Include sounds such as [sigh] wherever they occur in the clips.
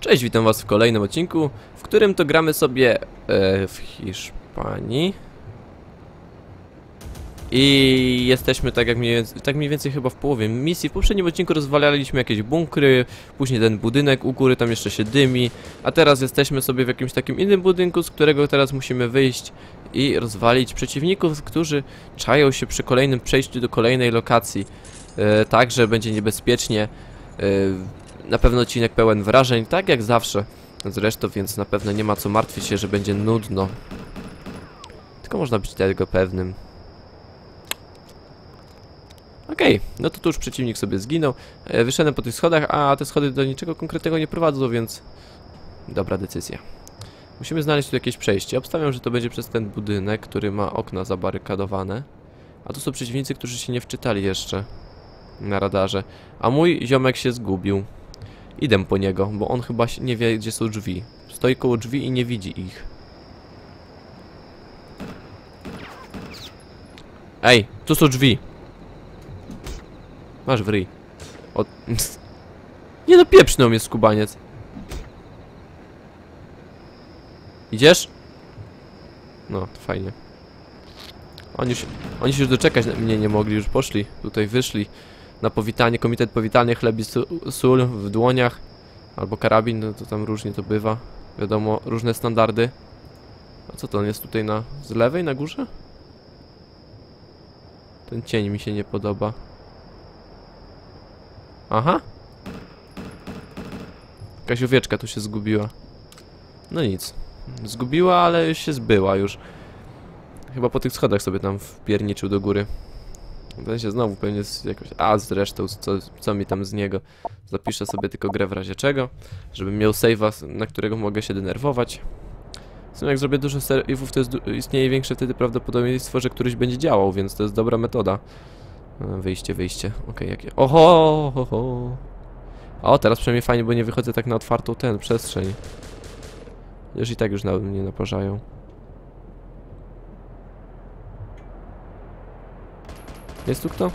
Cześć, witam was w kolejnym odcinku, w którym to gramy sobie e, w Hiszpanii. I jesteśmy tak jak mniej więcej, tak mniej więcej chyba w połowie misji. W poprzednim odcinku rozwalaliśmy jakieś bunkry, później ten budynek u góry tam jeszcze się dymi, a teraz jesteśmy sobie w jakimś takim innym budynku, z którego teraz musimy wyjść i rozwalić przeciwników, którzy czają się przy kolejnym przejściu do kolejnej lokacji. E, tak, że będzie niebezpiecznie. E, na pewno odcinek pełen wrażeń, tak jak zawsze. Zresztą, więc na pewno nie ma co martwić się, że będzie nudno. Tylko można być tego pewnym. Okej, no to tu już przeciwnik sobie zginął. E, Wyszedłem po tych schodach, a te schody do niczego konkretnego nie prowadzą, więc... Dobra decyzja. Musimy znaleźć tu jakieś przejście. Obstawiam, że to będzie przez ten budynek, który ma okna zabarykadowane. A tu są przeciwnicy, którzy się nie wczytali jeszcze na radarze. A mój ziomek się zgubił. Idę po niego, bo on chyba nie wie, gdzie są drzwi. Stoi koło drzwi i nie widzi ich. Ej, tu są drzwi. Masz w ryj. O... [laughs] Nie no, pieprznął mnie skubaniec. Idziesz? No, to fajnie. Oni się, oni się już doczekać mnie nie mogli, już poszli. Tutaj wyszli na powitanie, komitet powitany, chleb i sól w dłoniach. Albo karabin, no to tam różnie to bywa. Wiadomo, różne standardy. A co to on jest tutaj na... z lewej na górze? Ten cień mi się nie podoba. Aha. Jakaś owieczka tu się zgubiła. No nic. Zgubiła, ale się zbyła już. Chyba po tych schodach sobie tam wpierniczył do góry. Ten się znowu pewnie jest jakoś... A zresztą, co, co mi tam z niego? Zapiszę sobie tylko grę w razie czego, żebym miał save'a, na którego mogę się denerwować. W sumie jak zrobię dużo save'ów, to jest, istnieje większe wtedy prawdopodobieństwo, że któryś będzie działał, więc to jest dobra metoda. E, Wyjście, wyjście. Okej, jakie... Oho, ho, ho. O, teraz przynajmniej fajnie, bo nie wychodzę tak na otwartą ten, przestrzeń. Już i tak już na mnie naparzają. Jest tu kto?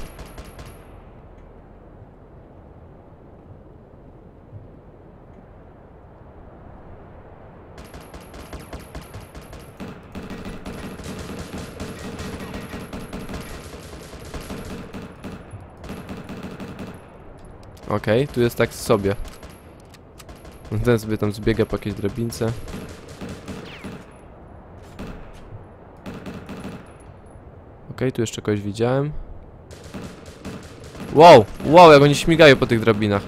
Okej, tu jest tak sobie. Ten sobie tam zbiega po jakiejś drabince. Okej, tu jeszcze kogoś widziałem. Wow, wow, jak oni śmigają po tych drabinach.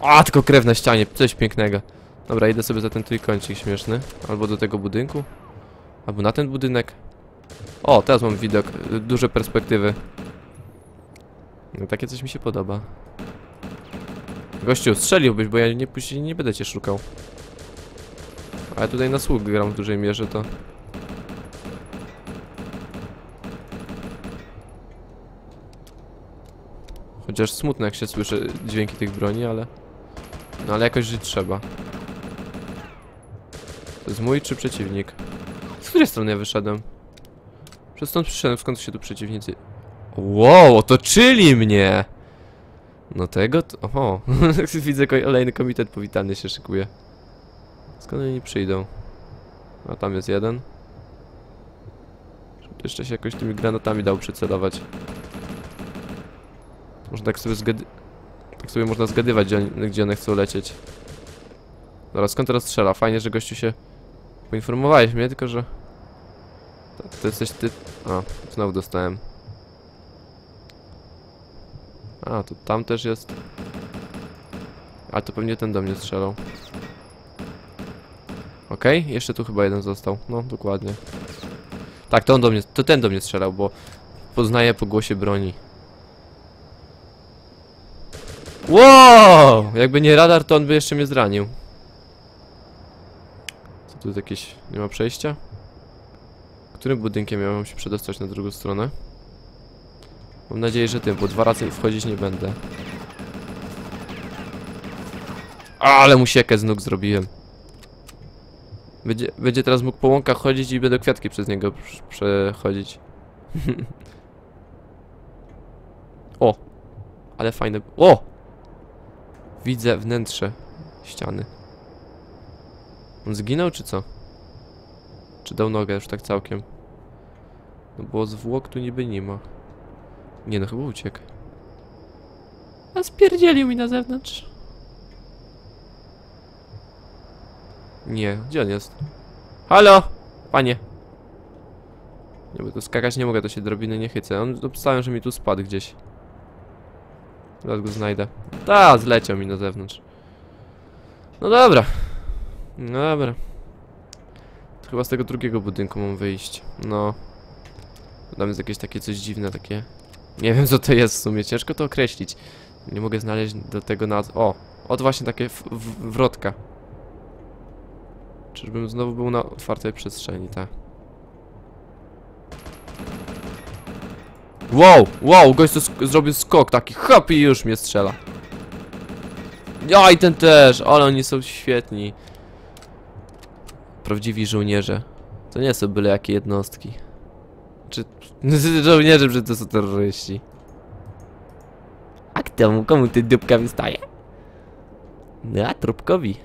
A, tylko krew na ścianie, coś pięknego. Dobra, idę sobie za ten trójkącik śmieszny. Albo do tego budynku. Albo na ten budynek. O, teraz mam widok, y, duże perspektywy. No, takie coś mi się podoba. Gościu, strzeliłbyś, bo ja nie, później nie będę cię szukał. Ale tutaj na sług gram w dużej mierze, to... Chociaż smutne jak się słyszy dźwięki tych broni, ale... No ale jakoś żyć trzeba. To jest mój czy przeciwnik? Z której strony ja wyszedłem? Przez stąd przyszedłem, skąd się tu przeciwnicy... Wow, otoczyli mnie! No tego to... Oho, [laughs] widzę kolejny komitet powitany się szykuje. Skąd oni przyjdą? A tam jest jeden. Jeszcze się jakoś tymi granatami dał przycelować. Można tak sobie zgady... Tak sobie można zgadywać, gdzie, gdzie one chcą lecieć. Dobra, skąd teraz strzela? Fajnie, że gościu się... Poinformowałeś mnie, tylko że... To, to jesteś ty... A, znowu dostałem. A, to tam też jest. A to pewnie ten do mnie strzelał. Okej, jeszcze tu chyba jeden został. No, dokładnie. Tak, to on do mnie, to ten do mnie strzelał, bo poznaję po głosie broni. Wow! Jakby nie radar, to on by jeszcze mnie zranił. Co tu jest jakieś... nie ma przejścia? Którym budynkiem ja mam się przedostać na drugą stronę? Mam nadzieję, że tym, bo dwa razy wchodzić nie będę. Ale mu siekę z nóg zrobiłem. Będzie, będzie teraz mógł po łąkach chodzić i będą kwiatki przez niego prz- przechodzić. [laughs] o! Ale fajne... O! Widzę wnętrze ściany. On zginął, czy co? Czy dał nogę już tak całkiem? No bo zwłok tu niby nie ma. Nie no, chyba uciekł. A spierdzielił mi na zewnątrz. Nie, gdzie on jest? Halo! Panie! Nie, bo tu skakać nie mogę, to się drobiny nie chycę. On obstałem, że mi tu spadł gdzieś. Zaraz go znajdę. Ta, zleciał mi na zewnątrz. No dobra. No dobra. To chyba z tego drugiego budynku mam wyjść. No. Tam jest jakieś takie coś dziwne, takie... Nie wiem co to jest w sumie, ciężko to określić. Nie mogę znaleźć do tego nazw... O! Oto właśnie takie wrotka. Czyżbym znowu był na otwartej przestrzeni, tak. Wow, wow, gość zrobił skok taki, hop i już mnie strzela. Ja i ten też, ale oni są świetni. Prawdziwi żołnierze. To nie są byle jakie jednostki. Czy [laughs] żołnierze, że to są terroryści. A kto, komu ty dupka wystaje? No, a trupkowi.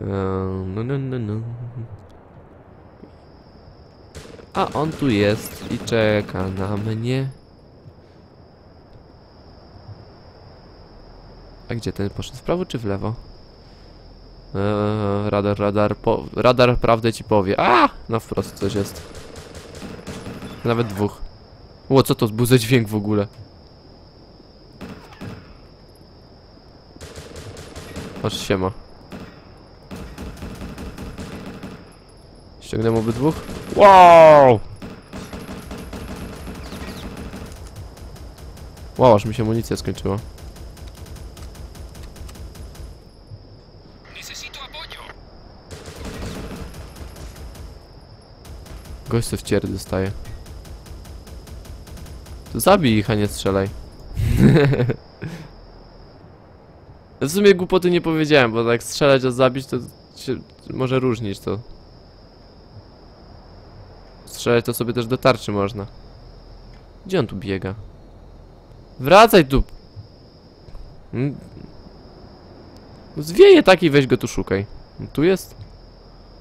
No, no, no, no. A on tu jest i czeka na mnie. A gdzie ten poszedł? W prawo czy w lewo? Eee, radar, radar, po, radar prawdę ci powie. A! No wprost coś jest. Nawet dwóch. Ło, co to był za dźwięk w ogóle? Aż siema. Ściągnę obydwóch? Wow! Wow, aż mi się amunicja skończyła. Necesito apoyo. Gość se w ciery dostaje. To zabij ich, a nie strzelaj. [laughs] w sumie głupoty nie powiedziałem, bo tak strzelać a zabić to się może różnić to. Strzelać to sobie też do tarczy można. Gdzie on tu biega? Wracaj tu! Mm. No Zwieje taki, weź go tu szukaj. No Tu jest?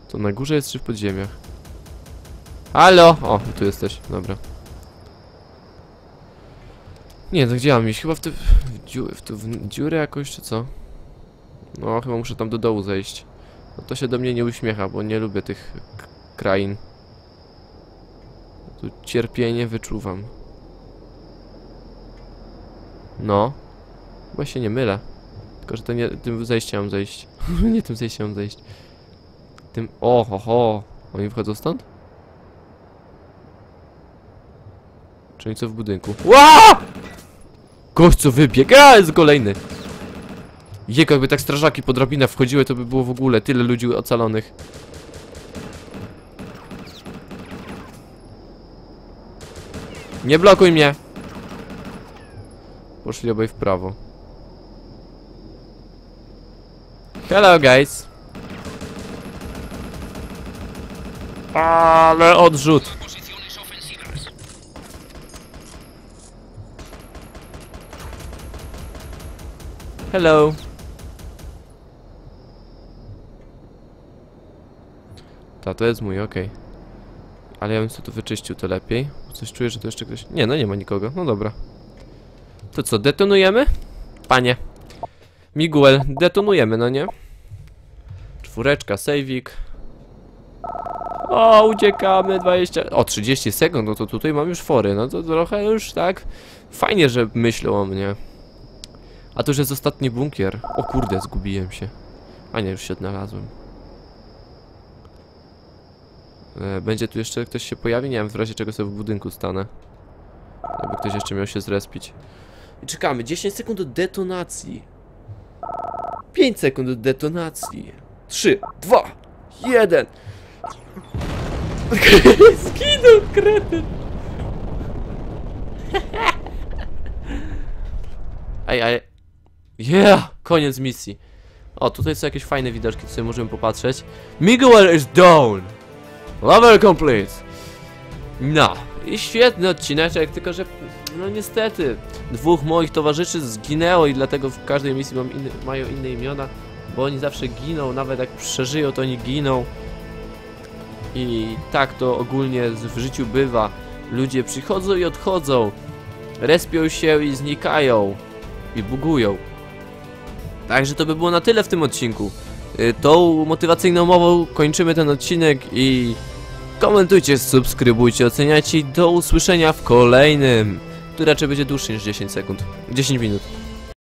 To na górze jest czy w podziemiach? Halo! O, tu jesteś, dobra. Nie, to gdzie mam iść? Chyba w te... W, dziu, w, w dziurę jakoś, czy co? No, chyba muszę tam do dołu zejść. No to się do mnie nie uśmiecha, bo nie lubię tych krain. Tu cierpienie wyczuwam. No. Chyba się nie mylę. Tylko, że to nie tym zejściem mam zejść. [laughs] nie tym zejściem mam zejść. Tym... O, ho, ho. Oni wchodzą stąd? Czyli co w budynku? Ła! Gość co wybiegł, jest kolejny. Jego, jakby tak strażaki po wchodziły, to by było w ogóle tyle ludzi ocalonych. Nie blokuj mnie! Poszli obaj w prawo. Hello guys! Ale odrzut! Hello. Ta, to jest mój, okej. Ale ja bym sobie to wyczyścił, to lepiej. Coś czuję, że to jeszcze ktoś... Nie, no nie ma nikogo. No dobra. To co, detonujemy? Panie. Miguel, detonujemy, no nie? Czwóreczka, sejwik. O, uciekamy, 20... O, 30 sekund, no to tutaj mam już fory. No to trochę już tak... Fajnie, że myślą o mnie. A to już jest ostatni bunkier. O kurde, zgubiłem się. A nie, już się odnalazłem. E, będzie tu jeszcze ktoś się pojawi? Nie wiem, w razie czego sobie w budynku stanę. Jakby ktoś jeszcze miał się zrespić. I czekamy. 10 sekund do detonacji. 5 sekund do detonacji. 3, 2, 1. Skinął kretyn. [laughs] Ej, ej. Yeah! Koniec misji. O, tutaj są jakieś fajne widoczki, sobie możemy popatrzeć. Miguel is down! Level complete! No, I świetny odcineczek, tylko że no niestety dwóch moich towarzyszy zginęło i dlatego w każdej misji mam inny, mają inne imiona, bo oni zawsze giną, nawet jak przeżyją to oni giną. I tak to ogólnie w życiu bywa. Ludzie przychodzą i odchodzą, respią się i znikają i bugują. Także to by było na tyle w tym odcinku. Y, Tą motywacyjną mową kończymy ten odcinek i komentujcie, subskrybujcie, oceniajcie do usłyszenia w kolejnym, który raczej będzie dłuższy niż 10 sekund, 10 minut.